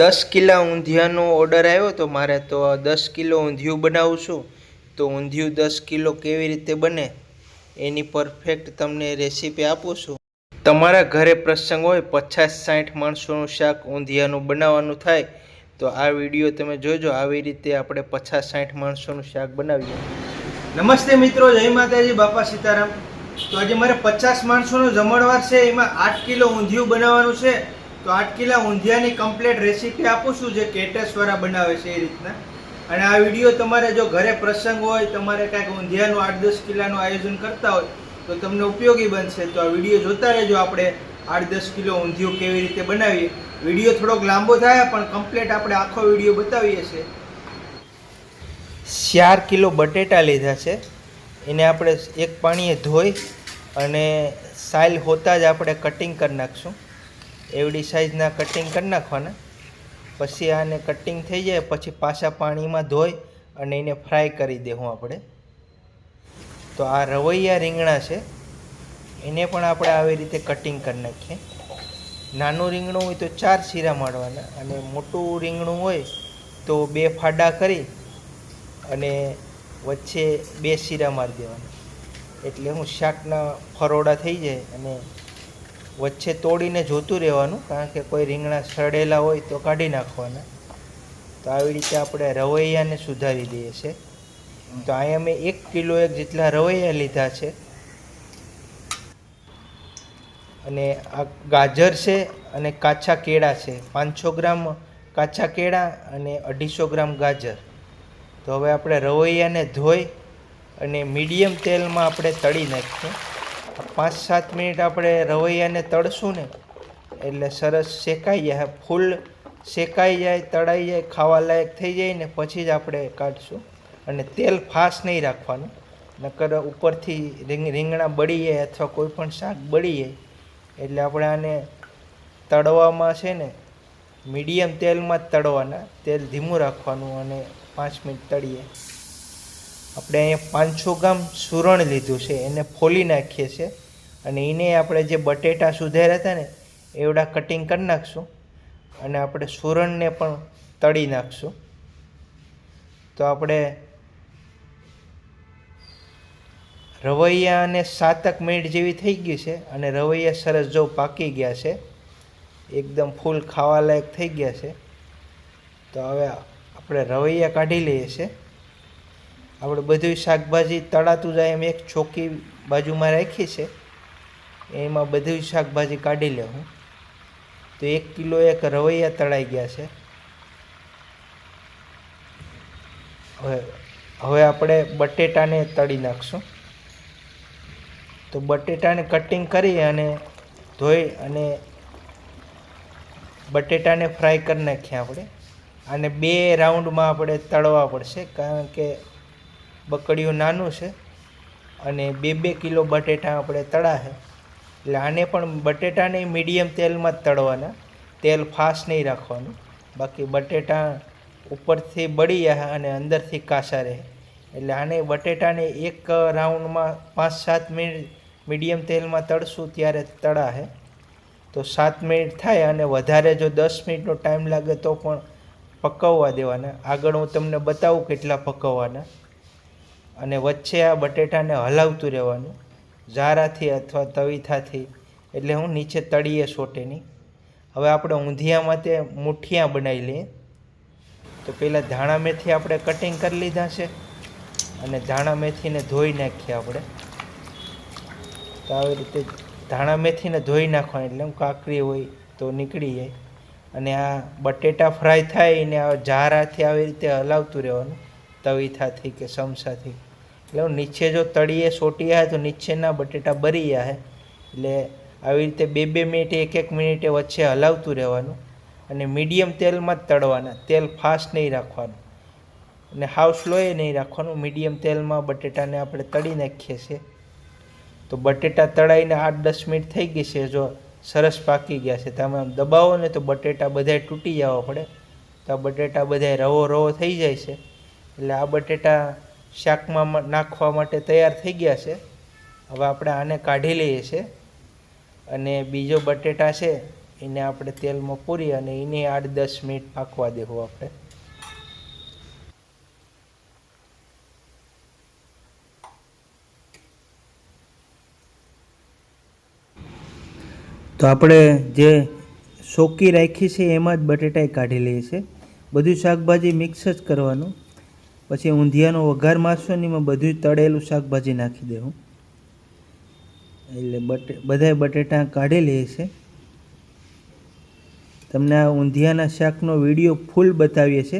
દસ કિલા ઊંધિયાનો ઓર્ડર આવ્યો તો મારે તો દસ કિલો ઊંધિયું બનાવું છું. તો ઊંધિયું દસ કિલો કેવી રીતે બને? એની પરફેક્ટ તમને રેસીપી આપું છું. તમારા ઘરે પ્રસંગ હોય પચાસ સાઠ માણસોનું શાક ઊંધિયાનું બનાવવાનું થાય, તો આ વીડિયો તમે જોજો. આવી રીતે આપણે પચાસ સાઠ માણસોનું શાક બનાવીએ. નમસ્તે મિત્રો, જય માતાજી, બાપા સીતારામ. તો આજે મારે પચાસ માણસોનો જમણવાર છે, એમાં આઠ કિલો ઊંધિયું બનાવવાનું છે. તો આઠ કિલા ઊંધિયાની કમ્પ્લીટ રેસીપી આપું છું જે કેટેશ્વરા બનાવે છે એ રીતના. અને આ વીડિયો તમારે જો ઘરે પ્રસંગ હોય, તમારે કાંઈક ઊંધિયાનું આઠ દસ કિલાનું આયોજન કરતા હોય, તો તમને ઉપયોગી બનશે. તો આ વીડિયો જોતા રહેજો, આપણે આઠ દસ કિલો ઊંધિયું કેવી રીતે બનાવીએ. વીડિયો થોડોક લાંબો થાય, પણ કમ્પ્લીટ આપણે આખો વીડિયો બતાવીએ છીએ. ચાર કિલો બટેટા લીધા છે. એને આપણે એક પાણીએ ધોઈ અને સાઇલ હોતા જ આપણે કટિંગ કરી નાખશું. એવડી સાઇઝના કટિંગ કરી નાખવાના. પછી આને કટિંગ થઈ જાય, પછી પાછા પાણીમાં ધોઈ અને એને ફ્રાય કરી દેવું આપણે. તો આ રવૈયા રીંગણા છે. એને પણ આપણે આવી રીતે કટિંગ કરી નાખીએ. નાનું રીંગણું હોય તો ચાર શીરા મારવાના અને મોટું રીંગણું હોય તો બે ફાડા કરી અને વચ્ચે બે શીરા મારી દેવાના. એટલે હું શાકના ફરોડા થઈ જાય અને વચ્ચે તોડીને જોતું રહેવાનું, કારણ કે કોઈ રીંગણા સડેલા હોય તો કાઢી નાખવાના. તો આવી રીતે આપણે રવૈયાને સુધારી દઈએ છીએ તો અહીંયા મેં એક કિલો એક જેટલા રવૈયા લીધા છે. અને આ ગાજર છે અને કાચા કેળા છે. પાંચસો ગ્રામ કાચા કેળા અને અઢીસો ગ્રામ ગાજર. તો હવે આપણે રવૈયાને ધોઈ અને મીડિયમ તેલમાં આપણે તળી નાખીએ. પાંચ, સાત મિનિટ આપણે રવૈયાને તળશું ને, એટલે સરસ શેકાઈ જાય, ફૂલ શેકાઈ જાય, તળાઈ જાય ખાવા લાયક થઈ જાય ને પછી જ આપણે કાઢશું. અને તેલ ફાસ નહીં રાખવાનું, નકર ઉપરથી રીંગ, રીંગણા બળી જાય અથવા કોઈ પણ શાક બળી જાય, એટલે આપણે આને તળવામાં છે ને, મીડિયમ તેલમાં જ તળવાના, તેલ ધીમું રાખવાનું અને પાંચ મિનિટ તળીએ. આપણે અહીંયા પાંચસો ગ્રામ સુરણ લીધું છે, એને ફોલી નાખીએ છીએ અને એને આપણે જે બટેટા સુધાર્યા હતા ને, એવડા કટિંગ કરી નાખશું અને આપણે સુરણને પણ તળી નાખશું. તો આપણે રવૈયા અને સાતક મિનિટ જેવી થઈ ગઈ છે અને રવૈયા સરસ જો પાકી ગયા છે, એકદમ ફૂલ ખાવાલાયક થઈ ગયા છે. તો હવે આપણે રવૈયા કાઢી લઈએ છીએ. આપણે બધું શાકભાજી તળાતું જાય એમ એક ચોકી બાજુમાં રાખી છે. એમાં બધું શાકભાજી કાઢી લેવું તો એક કિલો એક રવૈયા તળાઈ ગયા છે. હવે હવે આપણે બટેટાને તળી નાખશું. તો બટેટાને કટિંગ કરી અને ધોઈ અને બટેટાને ફ્રાય કરી નાખીએ આપણે. અને બે રાઉન્ડમાં આપણે તળવા પડશે, કારણ કે બકડીયું નાનું છે અને બે બે કિલો બટેટા આપણે તળા છે. એટલે આને પણ બટેટાને મીડિયમ તેલમાં જ તળવાના. તેલ ફાસ્ટ નહીં રાખવાનું. બાકી બટેટા ઉપરથી બળી જાય અને અંદરથી કાસા રહે. એટલે આને બટેટાને એક રાઉન્ડમાં પાંચ સાત મિનિટ મીડિયમ તેલમાં તળશું ત્યારે તળા છે. તો સાત મિનિટ થાય અને વધારે જો દસ મિનિટનો ટાઈમ લાગે તો પણ પકવવા દેવાના. આગળ હું તમને બતાવું કેટલા પકવવાના. અને વચ્ચે આ બટેટાને હલાવતું રહેવાનું ઝારાથી અથવા તવીથાથી, એટલે હું નીચે તળીએ સોટેની હવે આપણે ઊંધિયા માટે મુઠિયા બનાવી લઈએ. તો પહેલાં ધાણા મેથી આપણે કટિંગ કરી લીધા છે અને ધાણા મેથીને ધોઈ નાખીએ આપણે. તો આવી રીતે ધાણા મેથીને ધોઈ નાખવાની, એટલે હું કાકરી હોય તો નીકળી જાય. અને આ બટેટા ફ્રાય થાય એને આ ઝારાથી આવી રીતે હલાવતું રહેવાનું, તવીથાથી કે સમસાથી. એટલે નીચે જો તળીએ સોટી આવે તો નીચેના બટેટા બરી આવે એટલે આવી રીતે બે બે મિનિટે, એક એક મિનિટે વચ્ચે હલાવતું રહેવાનું અને મીડિયમ તેલમાં જ તળવાના. તેલ ફાસ્ટ નહીં રાખવાનું. અને હાવ સ્લોએ નહીં રાખવાનું. મીડિયમ તેલમાં બટેટાને આપણે તળી નાખીએ છીએ. તો બટેટા તળાઈને આઠ, દસ મિનિટ થઈ ગઈ છે. જો સરસ પાકી ગયા છે. તમે આમ દબાવો ને તો બટેટા બધાય તૂટી જવા પડે. તો આ બટેટા બધાય રવો રવો થઈ જાય છે. એટલે આ બટેટા શાકમાં નાખવા માટે તૈયાર થઈ ગયા છે. હવે આપણે આને કાઢી લઈએ છીએ અને બીજો બટેટા છે એને આપણે તેલમાં પૂરી અને એને આઠ દસ મિનિટ પાકવા દેવું આપણે. તો આપણે જે સોકી રાખી છે એમાં જ બટેટાઈ કાઢી લઈએ છીએ બધું શાકભાજી મિક્સ જ કરવાનું. પછી ઊંધિયાનો વઘાર મારશો ને એમાં બધું તળેલું શાકભાજી નાખી દેવું એટલે બટે, બધાય બટેટા કાઢી લઈએ છે તમને આ ઊંધિયાના શાકનો વીડિયો ફૂલ બતાવીએ છે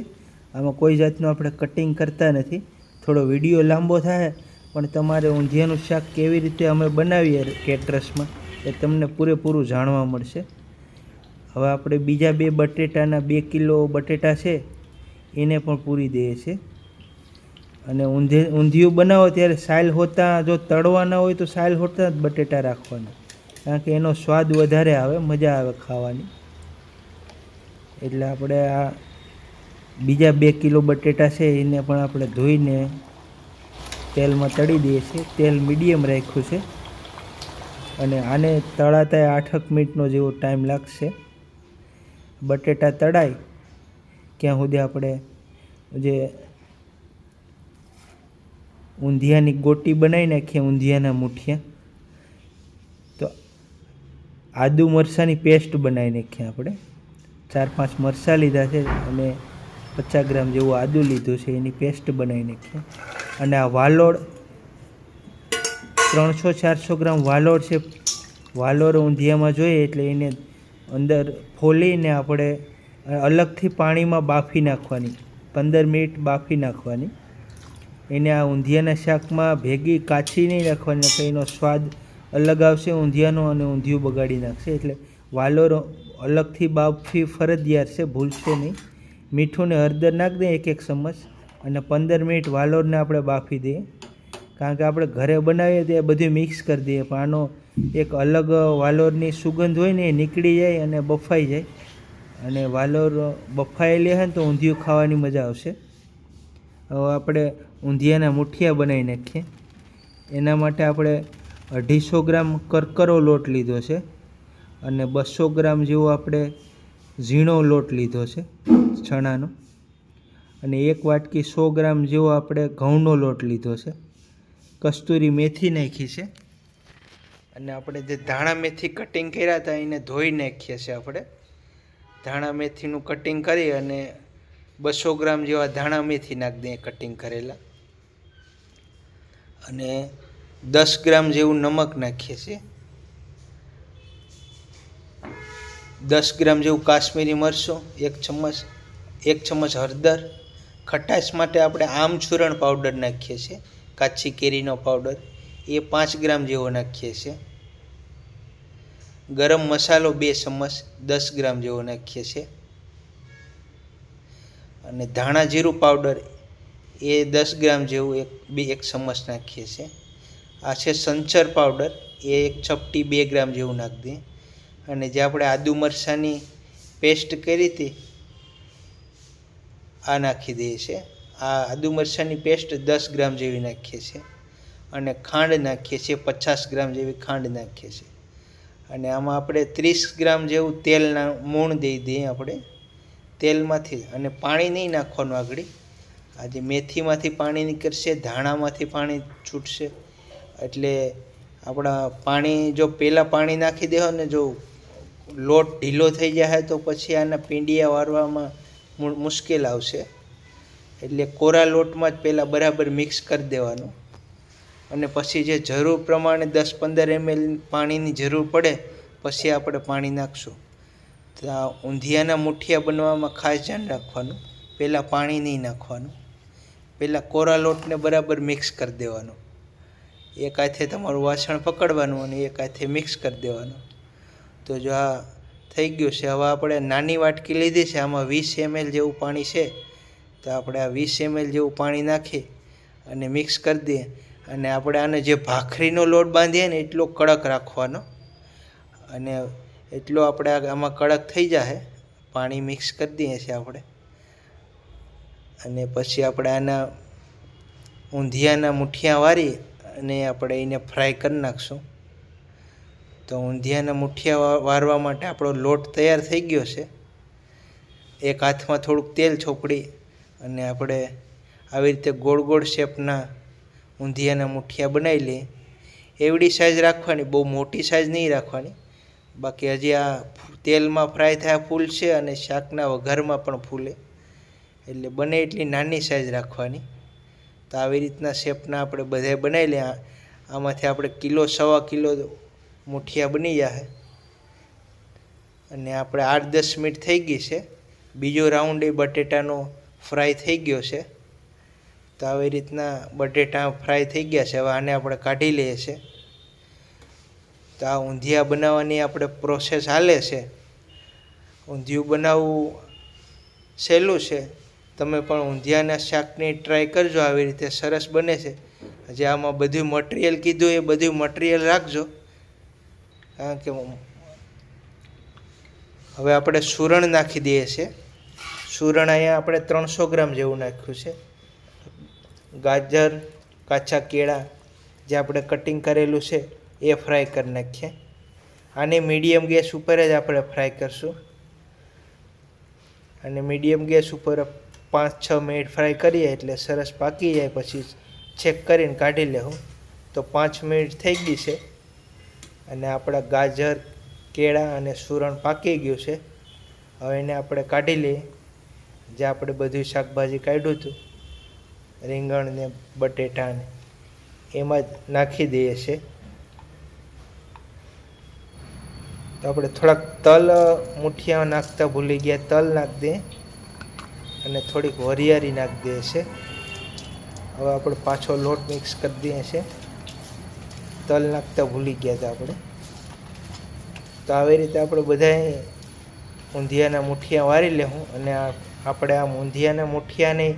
આમાં કોઈ જાતનું આપણે કટિંગ કરતા નથી. થોડો વીડિયો લાંબો થાય, પણ તમારે ઊંધિયાનું શાક કેવી રીતે અમે બનાવીએ કેટરસમાં, એ તમને પૂરેપૂરું જાણવા મળશે. હવે આપણે બીજા બે બટેટાના બે કિલો બટેટા છે, એને પણ પૂરી દઈએ છીએ. અને ઊંધે ઊંધિયું બનાવો ત્યારે સાયલ હોતા, જો તળવાના હોય તો સાયલ હોતા જ બટેટા રાખવાના. કારણ કે એનો સ્વાદ વધારે આવે, મજા આવે ખાવાની. એટલે આપણે આ બીજા બે કિલો બટેટા છે, એને પણ આપણે ધોઈને તેલમાં તળી દઈએ છીએ. તેલ મીડિયમ રાખ્યું છે. અને આને તળાતા આઠક મિનિટનો જેવો ટાઈમ લાગશે. બટેટા તળાય ક્યાં સુધી આપણે જે ઊંધિયાની ગોટી બનાવી નાખીએ ઊંધિયાના મુઠિયા. તો આદુ મરસાની પેસ્ટ બનાવી નાખીએ આપણે. ચાર પાંચ મરસાં લીધા છે અને પચાસ ગ્રામ જેવું આદુ લીધું છે, એની પેસ્ટ બનાવી નાખીએ અને આ વાલોડ ત્રણસો ચારસો ગ્રામ વાલોડ છે. વાલોડ ઊંધિયામાં જોઈએ એટલે એને અંદર ફોલીને આપણે અલગથી પાણીમાં બાફી નાખવાની, પંદર મિનિટ બાફી નાખવાની. એને આ ઊંધિયાના શાકમાં ભેગી કાચી નહીં રાખવાની નહીંતર એનો સ્વાદ અલગ આવશે ઊંધિયાનો અને ઊંધિયું બગાડી નાખશે. એટલે વાલોર અલગથી બાફી ફરજિયાત છે, ભૂલશો નહીં. મીઠું ને હળદર નાખી દઈએ એક એક ચમચ અને પંદર મિનિટ વાલોરને આપણે બાફી દઈએ. કારણ કે આપણે ઘરે બનાવીએ તે બધું મિક્સ કરી દઈએ. પણ આનો એક અલગ વાલોરની સુગંધ હોય ને એ નીકળી જાય અને બફાઈ જાય. અને વાલોર બફાયેલી હોય ને તો ઊંધિયું ખાવાની મજા આવશે. હવે આપણે ઊંધિયાના મુઠિયા બનાવી નાખીએ. એના માટે આપણે અઢીસો ગ્રામ કરકરો લોટ લીધો છે અને બસો ગ્રામ જેવો આપણે ઝીણો લોટ લીધો છે ચણાનો. અને એક વાટકી સો ગ્રામ જેવો આપણે ઘઉંનો લોટ લીધો છે. કસ્તુરી મેથી નાખી છે. અને આપણે જે ધાણા મેથી કટિંગ કર્યા હતા એને ધોઈ નાખીએ છીએ આપણે. ધાણા મેથીનું કટિંગ કરી અને બસો ગ્રામ જેવા ધાણા મેથી નાખી દઈએ કટિંગ કરેલા. અને દસ ગ્રામ જેવું નમક નાખીએ છીએ. દસ ગ્રામ જેવું કાશ્મીરી મરચું, એક ચમચ એક ચમચ હળદર. ખટાશ માટે આપણે આમચૂરણ પાવડર નાખીએ છીએ, કાચી કેરીનો પાવડર એ પાંચ ગ્રામ જેવો નાખીએ છીએ. ગરમ મસાલો બે ચમચ, દસ ગ્રામ જેવો નાખીએ છીએ. અને ધાણા જીરું પાવડર એ દસ ગ્રામ જેવું એક, બે, એક ચમચ નાખીએ છીએ. આ છે સંચર પાવડર. એ એક ચપટી બે ગ્રામ જેવું નાખી દઈએ. અને જે આપણે આદુ મરચાંની પેસ્ટ કરી હતી, આ નાખી દઈએ છીએ. આ આદુ મરચાંની પેસ્ટ દસ ગ્રામ જેવી નાખીએ છીએ. અને ખાંડ નાખીએ છીએ, પચાસ ગ્રામ જેવી ખાંડ નાખીએ છીએ. અને આમાં આપણે ત્રીસ ગ્રામ જેવું તેલના મૂણ દઈ દઈએ આપણે. તેલમાંથી અને પાણી નહીં નાખવાનું આગળ. આજે મેથીમાંથી પાણી નીકળશે, ધાણામાંથી પાણી છૂટશે. એટલે આપણા પાણી, જો પહેલાં પાણી નાખી દેવો ને, જો લોટ ઢીલો થઈ જાય તો પછી આના પીંડિયા વારવામાં મુ- મુશ્કેલ આવશે. એટલે કોરા લોટમાં જ પહેલાં બરાબર મિક્સ કરી દેવાનું. અને પછી જે જરૂર પ્રમાણે દસ પંદર એમએલ પાણીની જરૂર પડે, પછી આપણે પાણી નાખશું. તો આ ઊંધિયાના મુઠિયા બનવામાં ખાસ ધ્યાન રાખવાનું. પહેલાં પાણી નહીં નાખવાનું. પહેલાં કોરા લોટને બરાબર મિક્સ કરી દેવાનો. એક હાથે તમારું વાસણ પકડવાનું અને એક હાથે મિક્સ કરી દેવાનું. તો જો આ થઈ ગયું છે, હવે આપણે નાની વાટકી લીધી છે, આમાં વીસ એમએલ જેવું પાણી છે. તો આપણે આ વીસ એમએલ જેવું પાણી નાખી અને મિક્સ કરી દઈએ. અને આપણે આને જે ભાખરીનો લોટ બાંધીએ ને, એટલો કડક રાખવાનો. અને એટલો આપણે આમાં કડક થઈ જાય પાણી મિક્સ કરી દઈએ છીએ આપણે. અને પછી આપણે આના ઊંધિયાના મુઠિયા વારી અને આપણે એને ફ્રાય કરી નાખશું. તો ઊંધિયાના મુઠિયા વારવા માટે આપણો લોટ તૈયાર થઈ ગયો છે. એક હાથમાં થોડુંક તેલ છોપડી અને આપણે આવી રીતે ગોળ ગોળ શેપના ઊંધિયાના મુઠિયા બનાવી લઈએ. એવડી સાઈઝ રાખવાની, બહુ મોટી સાઈઝ નહીં રાખવાની. બાકી હજી આ તેલમાં ફ્રાય થયા ફૂલ છે અને શાકના વઘારમાં પણ ફૂલે. એટલે બને એટલી નાની સાઈઝ રાખવાની. તો આવી રીતના શેપના આપણે બધાય બનાવી લે. આમાંથી આપણે કિલો, સવા કિલો મુઠિયા બની જાય અને આપણે આઠ દસ મિનિટ થઈ ગઈ છે. બીજો રાઉન્ડ એ બટેટાનો ફ્રાય થઈ ગયો છે. તો આવી રીતના બટેટા ફ્રાય થઈ ગયા છે. હવે આને આપણે કાઢી લઈએ છીએ તો આ ઊંધિયા બનાવવાની આપણે પ્રોસેસ હાલે છે. ઊંધિયું બનાવવું સહેલું છે. તમે પણ ઊંધિયાના શાકની ટ્રાય કરજો, આવી રીતે સરસ બને છે. જે આમાં બધું મટીરિયલ કીધું, એ બધું મટીરિયલ રાખજો. કારણ કે હવે આપણે સુરણ નાખી દઈએ છીએ. સુરણ અહીંયા આપણે ત્રણસો ગ્રામ જેવું નાખ્યું છે. ગાજર, કાચા કેળા, જે આપણે કટિંગ કરેલું છે, એ ફ્રાય કરી નાખીએ. આને મીડિયમ ગેસ ઉપર જ આપણે ફ્રાય કરશું. અને મીડિયમ ગેસ ઉપર પાંચ છ મિનિટ ફ્રાય કરીએ એટલે સરસ પાકી જાય, પછી ચેક કરીને કાઢી લેવું તો પાંચ મિનિટ થઈ ગઈ છે અને આપણા ગાજર, કેળા અને સુરણ પાકી ગયું છે. હવે એને આપણે કાઢી લઈએ. જે આપણે બધું શાકભાજી કાઢ્યું હતું, રીંગણ ને બટેટા ને, એમાં જ નાખી દઈએ છે. તો આપણે થોડાક તલ મુઠિયા નાખતા ભૂલી ગયા, તલ નાખી દઈએ અને થોડીક વરિયાળી નાખી દઈએ છે. હવે આપણે પાછો લોટ મિક્સ કરી દઈએ છે તલ નાખતા ભૂલી ગયા હતા આપણે. તો આવી રીતે આપણે બધાએ ઊંધિયાના મુઠિયા વારી લેવું અને આપણે આ ઊંધિયાના મુઠિયાને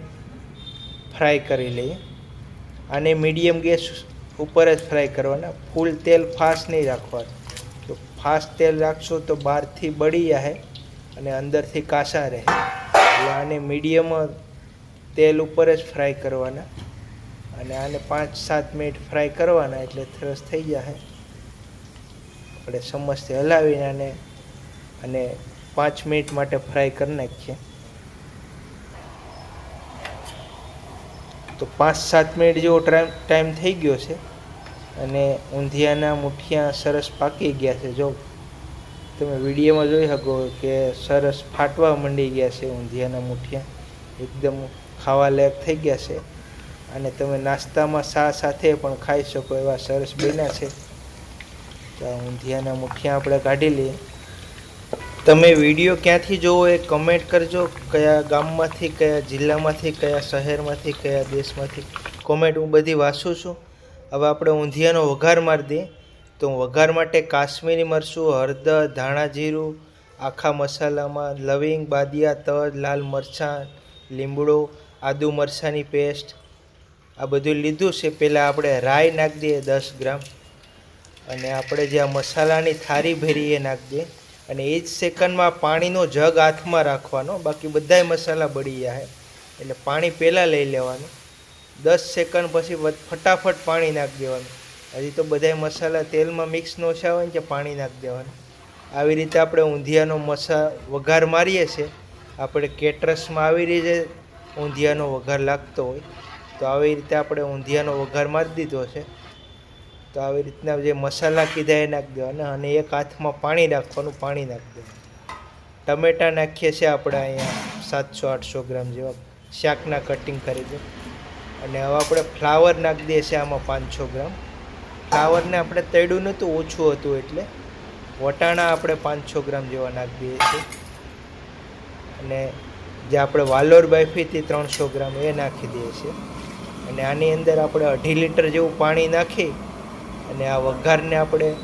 ફ્રાય કરી લઈએ. આને મીડિયમ ગેસ ઉપર જ ફ્રાય કરવાના. ફૂલ તેલ ફાસ્ટ નહીં રાખવાનું. તો ફાસ્ટ તેલ રાખશો તો બહારથી બળી જાય અને અંદરથી કાસા રહે. એટલે આને મીડિયમ તેલ ઉપર જ ફ્રાય કરવાના. અને આને પાંચ સાત મિનિટ ફ્રાય કરવાના એટલે સરસ થઈ જશે આપણે ચમચથી હલાવીને આને અને પાંચ મિનિટ માટે ફ્રાય કરી નાખીએ. તો પાંચ સાત મિનિટ જેવો ટાઈમ થઈ ગયો છે. અને ઊંધિયાના મુઠિયા સરસ પાકી ગયા છે. જો તમે વિડીયોમાં જોઈ શકો કે સરસ ફાટવા માંડી ગયા છે ઊંધિયાના મુઠિયા. એકદમ ખાવા લાયક થઈ ગયા છે. અને તમે નાસ્તામાં શા સાથે પણ ખાઈ શકો એવા સરસ બન્યા છે. તો ઊંધિયાના મુઠિયા આપણે કાઢી લઈએ. તમે વીડિયો ક્યાંથી જોવો એ કમેન્ટ કરજો. કયા ગામમાંથી, કયા જિલ્લામાંથી, કયા શહેરમાંથી, કયા દેશમાંથી. કોમેન્ટ હું બધી વાંચું છું. હવે આપણે ઊંધિયાનો વઘાર મારી દઈએ. તો વઘાર માટે કાશ્મીરી મરચું, હળદર, ધાણા જીરું, આખા મસાલામાં લવિંગ, બાદિયા, તજ, લાલ મરચાં લીમડો આદુ મરચાંની પેસ્ટ, આ બધું લીધું છે. પહેલાં આપણે રાઈ નાખી દઈએ દસ ગ્રામ અને આપણે જે આ મસાલાની થારી ભરી એ નાખી દઈએ અને એ જ સેકન્ડમાં પાણીનો જગ હાથમાં રાખવાનો. બાકી બધાય મસાલા બળી જાય એટલે પાણી પહેલાં લઈ લેવાનું. દસ સેકન્ડ પછી ફટાફટ પાણી નાખી દેવાનું. હજી તો બધાય મસાલા તેલમાં મિક્સ ન ને કે પાણી નાખી દેવાનું. આવી રીતે આપણે ઊંધિયાનો મસા, વઘાર મારીએ છીએ. આપણે કેટરસમાં આવી રીતે ઊંધિયાનો વઘાર લાગતો હોય. તો આવી રીતે આપણે ઊંધિયાનો વઘાર મારી દીધો છે. તો આવી રીતના જે મસાલા કીધા એ નાખી દેવાના અને એક હાથમાં પાણી નાખવાનું, પાણી નાખી દેવાનું. ટમેટા નાખીએ છીએ આપણે અહીંયા સાતસો, આઠસો ગ્રામ જેવા. શાકના કટિંગ કરી દે. અને હવે આપણે ફ્લાવર નાખી દઈએ છીએ આમાં પાંચસો ગ્રામ. ફ્લાવરને આપણે તળ્યું નહોતું, ઓછું હતું એટલે. વટાણા આપણે પાંચસો ગ્રામ જેવા નાખી દઈએ છીએ. અને જે આપણે વાલોર બાફી હતી ત્રણસો ગ્રામ એ નાખી દઈએ છીએ. અને આની અંદર આપણે અઢી લીટર જેવું પાણી નાખી અને આ વઘારને આપણે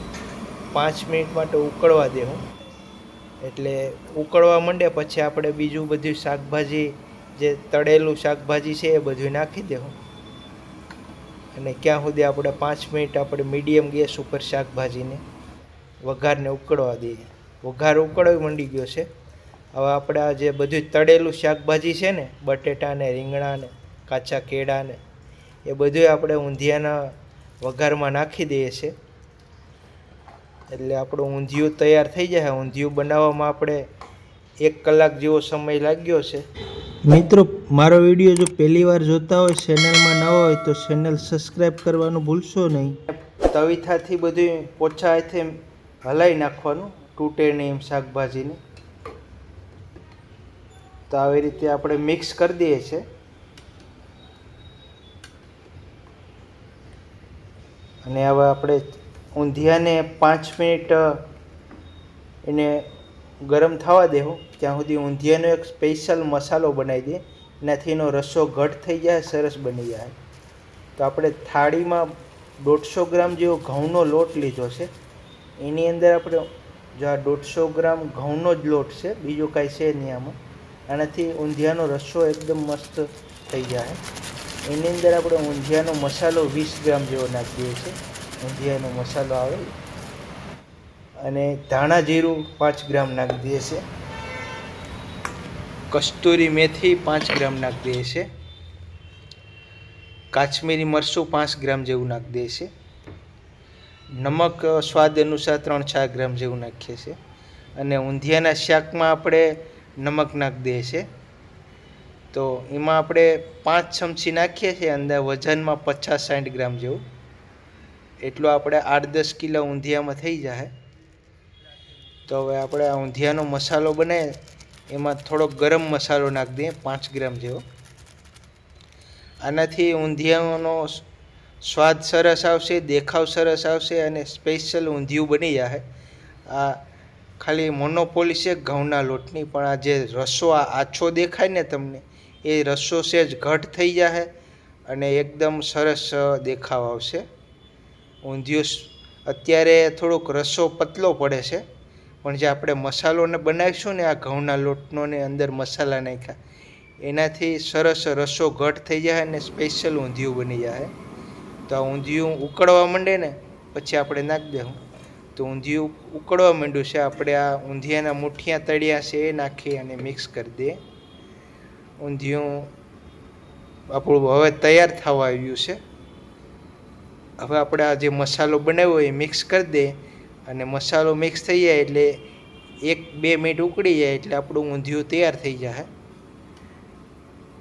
પાંચ મિનિટ માટે ઉકળવા દેવું. એટલે ઉકળવા માંડે પછી આપણે બીજું બધું શાકભાજી, જે તળેલું શાકભાજી છે એ બધું નાખી દેવું. અને ક્યાં સુધી આપણે પાંચ મિનિટ આપણે મીડિયમ ગેસ ઉપર શાકભાજીને વઘારને ઉકળવા દઈએ. વઘાર ઉકળવા માંડી ગયો છે. હવે આપણે આ જે બધું તળેલું શાકભાજી છે ને, બટેટાને, રીંગણાને, કાચા કેળાને, એ બધું આપણે ઊંધિયાના વઘારમાં નાખી દઈએ છીએ એટલે આપણું ઊંધિયું તૈયાર થઈ જાય. ઊંધિયું બનાવવામાં આપણે એક કલાક જેવો સમય લાગ્યો છે. મિત્રો મારો વીડિયો જો પહેલી વાર જોતા હોય ચેનલમાં ન હોય, તો ચેનલ સબસ્ક્રાઈબ કરવાનું ભૂલશો નહીં. તવીથાથી બધું ઓછા હાથે હલાવી નાખવાનું તૂટે નહીં એમ શાકભાજીને. તો આવી રીતે આપણે મિક્સ કરી દઈએ છીએ અને હવે આપણે ઊંધિયાને પાંચ મિનિટ એને ગરમ થવા દેવું. ત્યાં સુધી ઊંધિયાનો એક સ્પેશિયલ મસાલો બનાવી દઈએ. એનાથી એનો રસો ઘટ થઈ જાય, સરસ બની જાય. તો આપણે થાળીમાં દોઢસો ગ્રામ જેવો ઘઉંનો લોટ લીધો છે. એની અંદર આપણે જો આ દોઢસો ગ્રામ ઘઉંનો જ લોટ છે, બીજું કાંઈ છે નહીં આમાં. આનાથી ઊંધિયાનો રસો એકદમ મસ્ત થઈ જાય. એની અંદર આપણે ઊંધિયાનો મસાલો વીસ ગ્રામ જેવો નાખી દઈએ છીએ. ઊંધિયાનો મસાલો આવે. અને ધાણા જીરું પાંચ ગ્રામ નાખી દઈએ છીએ. કસ્તુરી મેથી પાંચ ગ્રામ નાખી દઈએ છીએ. કાશ્મીરી મરચું પાંચ ગ્રામ જેવું નાખી દઈએ છીએ. નમક સ્વાદ અનુસાર ત્રણ ચાર ગ્રામ જેવું નાખીએ છીએ. અને ઊંધિયાના શાકમાં આપણે નમક નાખી દઈએ છીએ. તો એમાં આપણે પાંચ ચમચી નાખીએ છીએ અંદર વજનમાં પચાસ સાઠ ગ્રામ જેવું. એટલું આપણે આઠ દસ કિલો ઊંધિયામાં થઈ જાય. તો હવે આપણે આ ઊંધિયાનો મસાલો બનાવીએ. એમાં થોડોક ગરમ મસાલો નાખી દઈએ પાંચ ગ્રામ જેવો. આનાથી ઊંધિયાનો સ્વાદ સરસ આવશે, દેખાવ સરસ આવશે અને સ્પેશિયલ ઊંધિયું બની જશે આ ખાલી મોનોપોલી છે, ઘઉંના લોટની, પણ આ જે રસો આછો દેખાય ને તમને, એ રસો સેજ ઘટ થઈ જશે અને એકદમ સરસ દેખાવ આવશે. ઊંધિયું અત્યારે થોડોક રસો પતલો પડે છે. પણ જે આપણે મસાલોને બનાવીશું ને આ ઘઉંના લોટનો ને અંદર મસાલા નાખ્યા, એનાથી સરસ રસો ઘટ થઈ જાય અને સ્પેશિયલ ઊંધિયું બની જાય. તો આ ઊંધિયું ઉકળવા માંડે ને, પછી આપણે નાખી દઉં તો ઊંધિયું ઉકળવા માંડ્યું છે, આપણે આ ઊંધિયાના મુઠિયા તળિયા છે એ નાખી અને મિક્સ કરી દઈએ ઊંધિયું આપણું હવે તૈયાર થવા આવ્યું છે. હવે આપણે આ જે મસાલો બનાવ્યો એ મિક્સ કરી દઈએ અને મસાલો મિક્સ થઈ જાય એટલે એક બે મિનિટ ઉકળી જાય એટલે આપણું ઊંધિયું તૈયાર થઈ જાય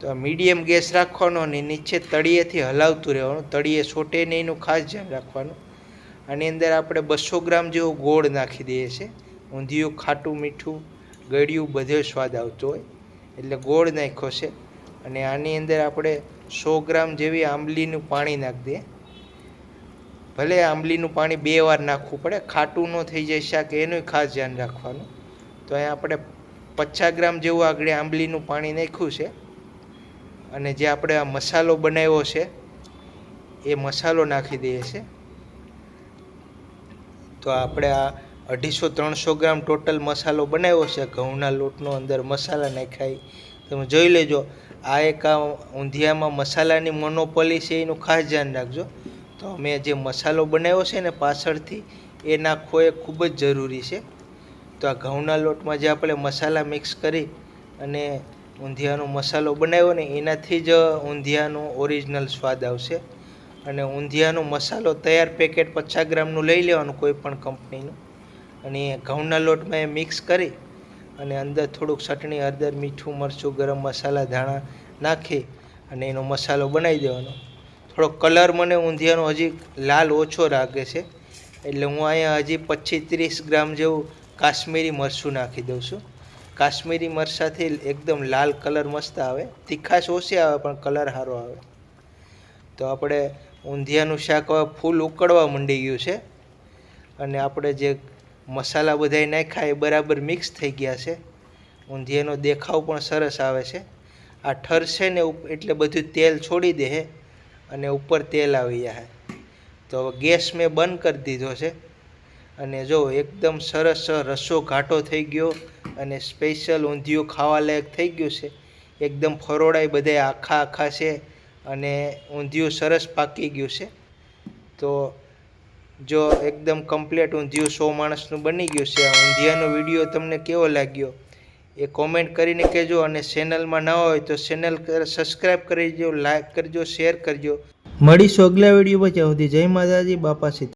તો આ મીડિયમ ગેસ રાખવાનો અને નીચે તળિયેથી હલાવતું રહેવાનું. તળિયે છોટે નહીં એનું ખાસ ધ્યાન રાખવાનું. આની અંદર આપણે બસો ગ્રામ જેવો ગોળ નાખી દઈએ છીએ. ઊંધિયું ખાટું મીઠું ગળ્યું બધો સ્વાદ આવતો હોય એટલે ગોળ નાખ્યો છે. અને આની અંદર આપણે સો ગ્રામ જેવી આંબલીનું પાણી નાખી દઈએ. ભલે આંબલીનું પાણી બે વાર નાખવું પડે, ખાટું ન થઈ જાય શાક એનું ખાસ ધ્યાન રાખવાનું. તો અહીંયા આપણે પચાસ ગ્રામ જેવું આગળ આંબલીનું પાણી નાખ્યું છે. અને જે આપણે આ મસાલો બનાવ્યો છે, એ મસાલો નાખી દઈએ છે તો આપણે આ અઢીસો ત્રણસો ગ્રામ ટોટલ મસાલો બનાવ્યો છે. ઘઉંના લોટનો અંદર મસાલા નાખાય તમે જોઈ લેજો, આ એક આ ઊંધિયામાં મસાલાની મોનોપોલી છે, એનું ખાસ ધ્યાન રાખજો. તો અમે જે મસાલો બનાવ્યો છે ને પાછળથી એ નાખવો એ ખૂબ જ જરૂરી છે. તો આ ઘઉંના લોટમાં જે આપણે મસાલા મિક્સ કરી અને ઊંધિયાનો મસાલો બનાવ્યો ને, એનાથી જ ઊંધિયાનો ઓરિજિનલ સ્વાદ આવશે. અને ઊંધિયાનો મસાલો તૈયાર પેકેટ પચાસ ગ્રામનું લઈ લેવાનું કોઈ પણ કંપનીનું. અને એ ઘઉંના લોટમાં એ મિક્સ કરી અને અંદર થોડુંક ચટણી, હળદર, મીઠું, મરચું, ગરમ મસાલા, ધાણા નાખી અને એનો મસાલો બનાવી દેવાનો. થોડો કલર મને ઊંધિયાનો હજી લાલ ઓછો લાગે છે. એટલે હું અહીંયા હજી પચીસ ત્રીસ ગ્રામ જેવું કાશ્મીરી મરચું નાખી દઉં છું. કાશ્મીરી મરચાથી એકદમ લાલ કલર મસ્ત આવે. તીખાશ ઓછી આવે, પણ કલર સારો આવે. તો આપણે ઊંધિયાનું શાક ફૂલ ઉકળવા માંડી ગયું છે. અને આપણે જે મસાલા બધાય નાખ્યા એ બરાબર મિક્સ થઈ ગયા છે. ઊંધિયાનો દેખાવ પણ સરસ આવે છે. આ ઠરશે ને એટલે બધું તેલ છોડી દે અને ઉપર તેલ આવી જાય તો ગેસ મેં બંધ કરી દીધો છે. અને જો એકદમ સરસ રસો ઘાટો થઈ ગયો અને સ્પેશિયલ ઊંધિયું ખાવા લાયક થઈ ગયું છે. એકદમ ફરોડાઈ બધે આખા આખા છે અને ઊંધિયું સરસ પાકી ગયું છે. તો જો એકદમ કમ્પ્લીટ ઊંધિયું સો માણસનું બની ગયું છે. ઊંધિયાનો વીડિયો તમને કેવો લાગ્યો? એ કોમેન્ટ કરીને કહેજો અને ચેનલમાં ન હોય તો ચેનલ સબસ્ક્રાઈબ કરી દેજો લાઈક કરજો શેર કરજો. મળીશું અગલા વિડીયોમાં પછી સુધી જય માતાજી, બાપા સીતા.